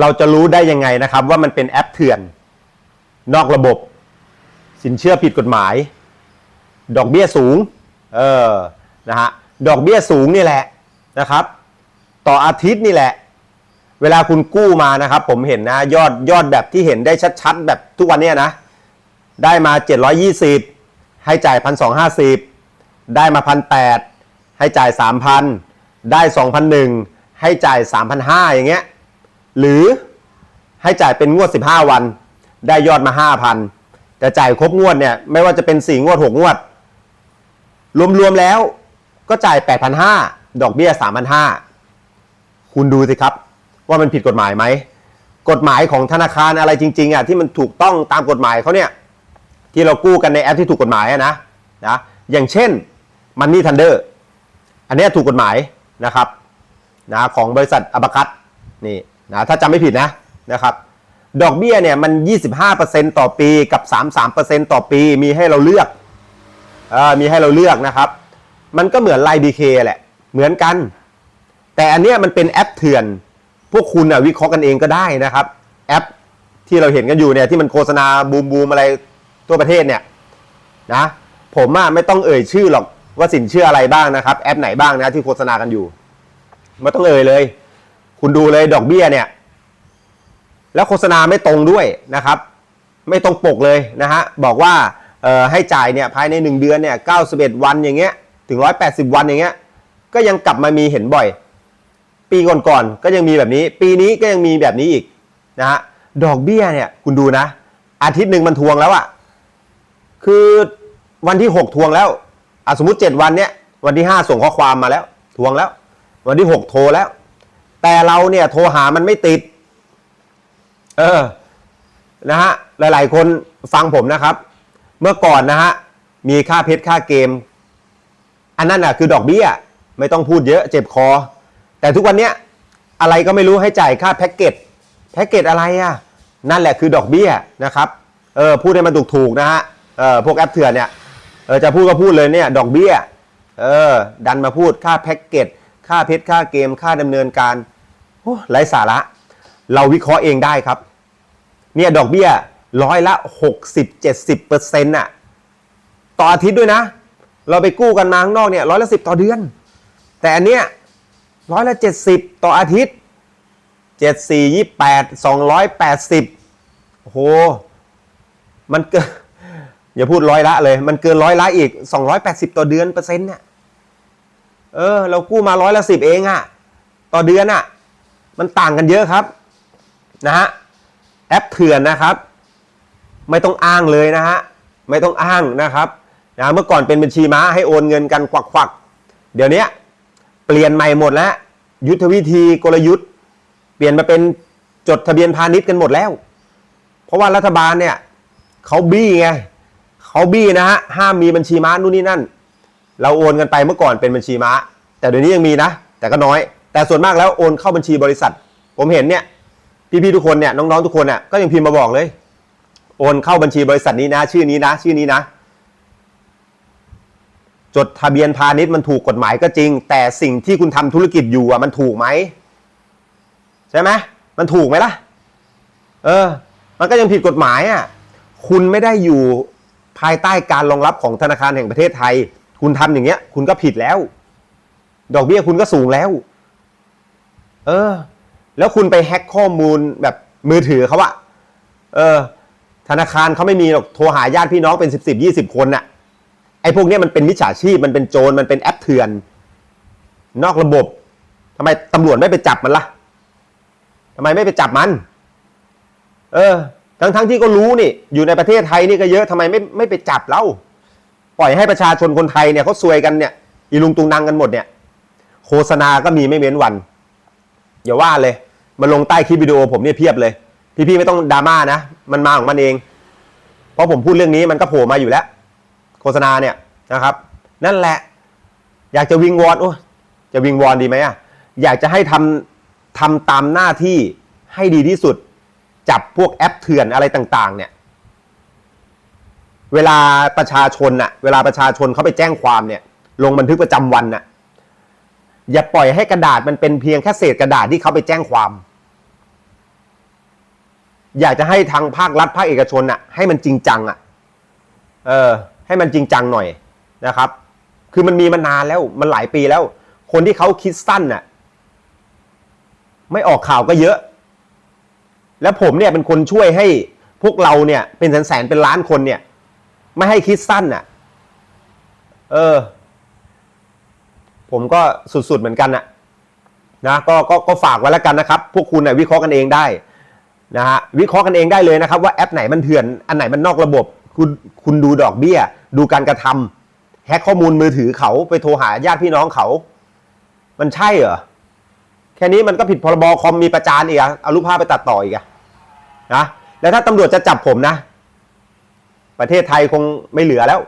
เราจะรู้ได้ยังไงนะครับ ว่ามันเป็นแอปเถื่อน นอกระบบ สินเชื่อผิดกฎหมาย ดอกเบี้ยสูง เออนะฮะดอกเบี้ยสูงนี่แหละนะครับ ต่ออาทิตย์นี่แหละ เวลาคุณกู้มานะครับ ผมเห็นนะ ยอดยอดแบบที่เห็นได้ชัดๆ แบบทุกวันเนี้ยนะ ได้มา 720 ให้จ่าย 1,250 ได้มา1,800 ให้จ่าย 3,000 ได้ 2,001 ให้จ่าย 3,500 อย่างเงี้ย หรือให้จ่ายเป็นงวด 15 วัน ได้ยอดมา 5,000 แต่จ่ายครบงวดเนี่ยไม่ว่าจะเป็น 4 งวด 6 งวด รวมๆแล้วก็จ่าย 8,500 ดอกเบี้ย 3,500 คุณดูสิครับ ว่ามันผิดกฎหมายไหม กฎหมายของธนาคารอะไรจริง ๆอะที่มันถูกต้องตามกฎหมายเขาเนี่ยที่เรากู้กันในแอปที่ถูกกฎหมายะนะนะอย่างเช่น Money Thunder อันนี้ถูกกฎหมายนะครับนะของบริษัทอ b บคัตนี่ นะถ้าจำไม่ผิดนะนะครับ ดอกเบี้ยเนี่ยมัน 25%ต่อปีกับ 33%ต่อปีมีให้เราเลือกอมีให้เราเลือกนะครับ มันก็เหมือนไลน์บีเคแหละ เหมือนกัน แต่อันเนี้ยมันเป็นแอปเถื่อน พวกคุณอะวิเคราะห์กันเองก็ได้นะครับ แอปที่เราเห็นกันอยู่เนี่ยที่มันโฆษณาบูมบูมอะไรทั่วประเทศเนี่ยนะผมอะไม่ต้องเอ่ยชื่อหรอกว่าสินเชื่ออะไรบ้างนะครับ แอปไหนบ้างนะที่โฆษณากันอยู่ไม่ต้องเอ่ยเลย คุณดูเลยดอกเบี้ยเนี่ย แล้วโฆษณาไม่ตรงด้วยนะครับ ไม่ตรงปกเลยนะฮะ บอกว่าให้จ่ายเนี่ยภายใน 1 เดือนเนี่ย91 วันอย่างเงี้ย ถึง 180 วันอย่างเงี้ย ก็ยังกลับมามีเห็นบ่อย ปีก่อนๆ ก็ยังมีแบบนี้ ปีนี้ก็ยังมีแบบนี้อีกนะฮะ ดอกเบี้ยเนี่ยคุณดูนะ อาทิตย์หนึ่งมันทวงแล้วอะคือวันที่ 6 ทวงแล้วอสมมติ 7 วันเนี้ยวันที่ 5 ส่งข้อความมาแล้ว ทวงแล้ว วันที่ 6 โทรแล้ว แต่เราเนี่ยโทรหามันไม่ติด เออ นะฮะ หลาย ๆ คนฟังผมนะครับ เมื่อก่อนนะฮะ มีค่าเพชรค่าเกม อันนั้นอะคือดอกเบี้ย ไม่ต้องพูดเยอะ เจ็บคอ แต่ทุกวันเนี้ยอะไรก็ไม่รู้ให้จ่ายค่าแพ็กเกจ แพ็กเกจอะไรอะ นั่นแหละคือดอกเบี้ยนะครับ เออ พูดให้มันถูก ๆ นะฮะ เออ พวกแอปเถื่อนเนี่ย เออ จะพูดก็พูดเลยเนี่ย ดอกเบี้ย เออ ดันมาพูดค่าแพ็กเกจ ค่าเพชรค่าเกม ค่าดำเนินการ ไร้สาระ เราวิเคราะห์เองได้ครับ เนี่ยดอกเบี้ยร้อยละ 60 70เปอร์เซ็นต์่ะต่ออาทิตย์ด้วยนะ เราไปกู้กันมาข้างนอกเนี่ยร้อยละสิบต่อเดือน แต่อันเนี้ยร้อยละเจ็ดสิบต่ออาทิตย์เจ็ดสี่ยี่แปดสองร้อยแปดสิบโอ้โห มันเกินอย่าพูดร้อยละเลย มันเกินร้อยละอีกสองร้อยแปดสิบต่อเดือนเปอร์เซ็นต์เนี่ยเออ เรากู้มาร้อยละสิบเองอะต่อเดือนอะ มันต่างกันเยอะครับนะฮะแอปเถื่อนนะครับ ไม่ต้องอ้างเลยนะฮะไม่ต้องอ้างนะครับนะเมื่อก่อนเป็นบัญชีม้าให้โอนเงินกันควักๆเดี๋ยวนี้เปลี่ยนใหม่หมดแล้วยุทธวิธีกลยุทธ์ เปลี่ยนมาเป็นจดทะเบียนพาณิชย์กันหมดแล้ว เพราะว่ารัฐบาลเนี่ยเขาบี้ไงเขาบี้นะฮะห้ามมีบัญชีม้านู่นนี่นั่น เราโอนกันไปเมื่อก่อนเป็นบัญชีม้า แต่เดี๋ยวนี้ยังมีนะ แต่ก็น้อย แต่ส่วนมากแล้วโอนเข้าบัญชีบริษัท ผมเห็นเนี่ยพี่ๆทุกคนเนี่ยน้องๆทุกคนเนี่ยก็ยังพิมพ์มาบอกเลย โอนเข้าบัญชีบริษัทนี้นะ ชื่อนี้นะ ชื่อนี้นะ จดทะเบียนพาณิชย์มันถูกกฎหมายก็จริง แต่สิ่งที่คุณทำธุรกิจอยู่อะมันถูกไหมใช่ไหมมันถูกไหมล่ะ เออ มันก็ยังผิดกฎหมายอะคุณไม่ได้อยู่ภายใต้การรองรับของธนาคารแห่งประเทศไทย คุณทำอย่างเงี้ย คุณก็ผิดแล้ว ดอกเบี้ยคุณก็สูงแล้ว เออ แล้วคุณไปแฮ็กข้อมูลแบบมือถือเขาอะเออ ธนาคารเขาไม่มีหรอกโทรหาญาติพี่น้องเป็นสิบสิบยี่สิบคนน่ะไอ้พวกนี้มันเป็นมิจฉาชีพมันเป็นโจรมันเป็นแอปเถื่อน นอกระบบทำไมตำรวจไม่ไปจับมันล่ะทำไมไม่ไปจับมัน เออ ทั้งทั้งที่ก็รู้นี่ อยู่ในประเทศไทยนี่ก็เยอะทำไมไม่ไม่ไปจับเล่าปล่อยให้ประชาชนคนไทยเนี่ยเขาซวยกันเนี่ยอีลุงตุงนังกันหมดเนี่ย โฆษณาก็มีไม่เว้นวัน อย่าว่าเลยมาลงใต้คลิปวิดีโอผมเนี่ยเพียบเลย พี่ๆไม่ต้องดราม่านะ มันมาของมันเอง เพราะผมพูดเรื่องนี้มันก็โผล่มาอยู่แล้ว โฆษณาเนี่ยนะครับ นั่นแหละ อยากจะวิงวอนโอ้จะวิงวอนดีไหมอะอยากจะให้ทำทำตามหน้าที่ให้ดีที่สุด จับพวกแอปเถื่อนอะไรต่างๆ เนี่ย เวลาประชาชนน่ะเวลาประชาชนเขาไปแจ้งความเนี่ย ลงบันทึกประจำวันน่ะ อย่าปล่อยให้กระดาษมันเป็นเพียงแค่เศษกระดาษที่เขาไปแจ้งความ อยากจะให้ทางภาครัฐภาคเอกชนอะให้มันจริงจังอะเออ ให้มันจริงจังหน่อยนะครับ คือมันมีมานานแล้วมันหลายปีแล้ว คนที่เขาคิดสั้นน่ะไม่ออกข่าวก็เยอะ แล้วผมเนี่ยเป็นคนช่วยให้พวกเราเนี่ย เป็นแสนแสนเป็นล้านคนเนี่ย ไม่ให้คิดสั้นน่ะเออ ผมก็สุดๆเหมือนกันนะนะก็ก็ก็ฝากไว้แล้วกันนะครับ พวกคุณน่ะวิเคราะห์กันเองได้นะฮะวิเคราะห์กันเองได้เลยนะครับ ว่าแอปไหนมันเถื่อนอันไหนมันนอกระบบ คุณคุณดูดอกเบี้ย ดูการกระทำแฮกข้อมูลมือถือเขาไปโทรหาญาติพี่น้องเขา มันใช่เหรอแค่นี้มันก็ผิดพรบคอมมีประจานอีกอะเอารูปภาพไปตัดต่ออีกอะนะแล้วถ้าตำรวจจะจับผมนะ ประเทศไทยคงไม่เหลือแล้ว